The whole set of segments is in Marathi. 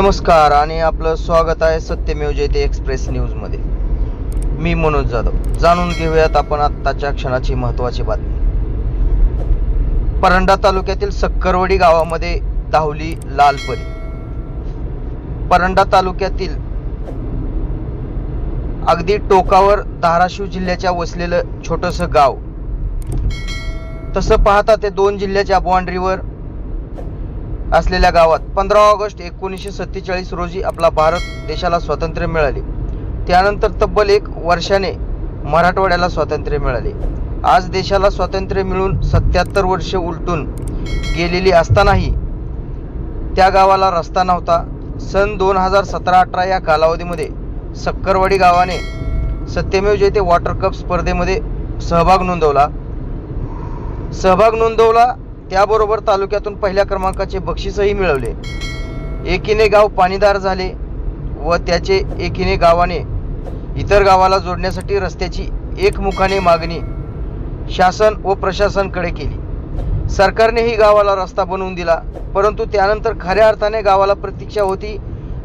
नमस्कार आणि आपलं स्वागत आहे सत्यमेव जयते एक्सप्रेस न्यूजमध्ये. मी मनोज जाधव. जाणून घेऊयात आपण आत्ताच्या क्षणाची महत्त्वाची बातमी. परंडा तालुक्यातील सक्करवडी गावामध्ये धावली लालपरी परंडा तालुक्यातील अगदी टोकावर धाराशिव जिल्ह्याच्या वसलेलं छोटंसं गाव. तसं पाहता ते दोन जिल्ह्याच्या बाँड्रीवर असलेल्या गावात पंधरा ऑगस्ट एकोणीसशे सत्तेचाळीस रोजी आपला भारत देशाला स्वातंत्र्य मिळाले. त्यानंतर तब्बल एक वर्षाने मराठवाड्याला स्वातंत्र्य मिळाले. आज देशाला स्वातंत्र्य मिळून सत्याहत्तर वर्ष उलटून गेलेली असतानाही त्या गावाला रस्ता नव्हता. सन दोन हजार सतरा अठरा या कालावधीमध्ये सक्करवाडी गावाने सत्यमेव जयते वॉटर कप स्पर्धेमध्ये सहभाग नोंदवला. सहभाग नोंदवला त्याबरोबर तालुक्यातून पहिल्या क्रमांकाचे बक्षीसही मिळवले. एकीने गाव पाणीदार झाले व त्याचे एकीने गावाने इतर गावाला जोडण्यासाठी रस्त्याची एकमुखाने मागणी शासन व प्रशासनकडे केली. सरकारनेही गावाला रस्ता बनवून दिला परंतु त्यानंतर खऱ्या अर्थाने गावाला प्रतीक्षा होती.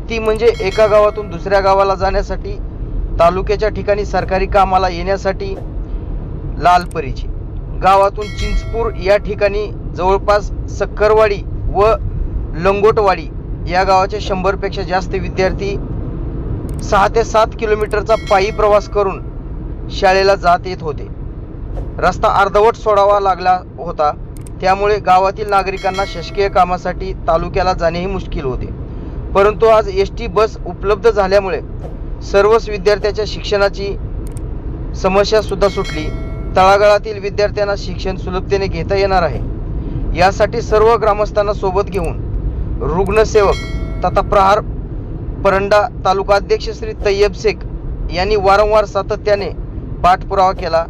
ती म्हणजे एका गावातून दुसऱ्या गावाला जाण्यासाठी तालुक्याच्या ठिकाणी सरकारी कामाला येण्यासाठी लालपरीची. गावातून चिंचपूर या ठिकाणी जवळपास सक्करवाडी व लंगोटवाडी या गावाचे शंभरपेक्षा जास्त विद्यार्थी सहा ते सात किलोमीटरचा पायी प्रवास करून शाळेला जात येत होते. रस्ता अर्धवट सोडावा लागला होता. त्यामुळे गावातील नागरिकांना शासकीय कामासाठी तालुक्याला जाणेही मुश्किल होते. परंतु आज एस टी बस उपलब्ध झाल्यामुळे सर्वच विद्यार्थ्याच्या शिक्षणाची समस्यासुद्धा सुटली. तळागाळातील विद्यार्थ्यांना शिक्षण सुलभतेने घेता येणार आहे. यासाठी सर्व ग्रामस्थांना सोबत घेऊन रुग्णसेवक तथा प्रहार परंडा तालुका अध्यक्ष श्री तय्यब शेख यांनी वारंवार सातत्याने पाठपुरावा केला.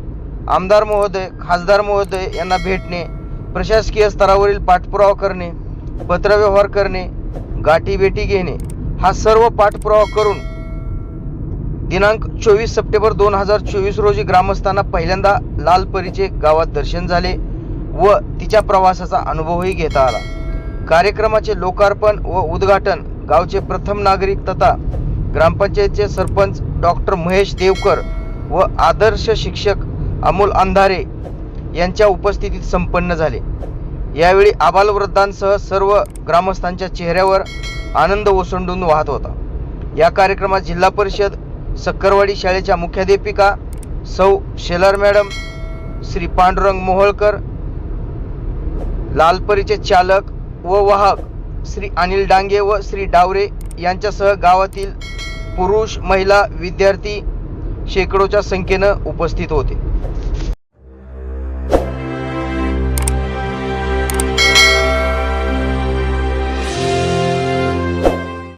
आमदार महोदय खासदार महोदय यांना भेटणे प्रशासकीय स्तरावरील पाठपुरावा करणे पत्रव्यवहार करणे गाठीभेटी घेणे हा सर्व पाठपुरावा करून दिनांक चोवीस सप्टेंबर दोन हजार चोवीस रोजी ग्रामस्थांना पहिल्यांदा लालपरीचे गावात दर्शन झाले व तिच्या प्रवासाचा अनुभवही घेता आला. कार्यक्रमाचे लोकार्पण व उद्घाटन गावचे प्रथम नागरिक तथा ग्रामपंचायतचे सरपंच डॉक्टर महेश देवकर व आदर्श शिक्षक अमोल अंधारे यांच्या उपस्थितीत संपन्न झाले. यावेळी आबालवृद्धांसह सर्व ग्रामस्थांच्या चेहऱ्यावर आनंद ओसंडून वाहत होता. या कार्यक्रमात जिल्हा परिषद सक्करवाडी शाळेच्या मुख्याध्यापिका सौ शेलार मॅडम श्री पांडुरंग मोहोळकर लालपरीचे चालक व वाहक श्री अनिल डांगे व श्री डावरे यांच्यासह गावातील पुरुष महिला विद्यार्थी शेकडोच्या संख्येनं उपस्थित होते.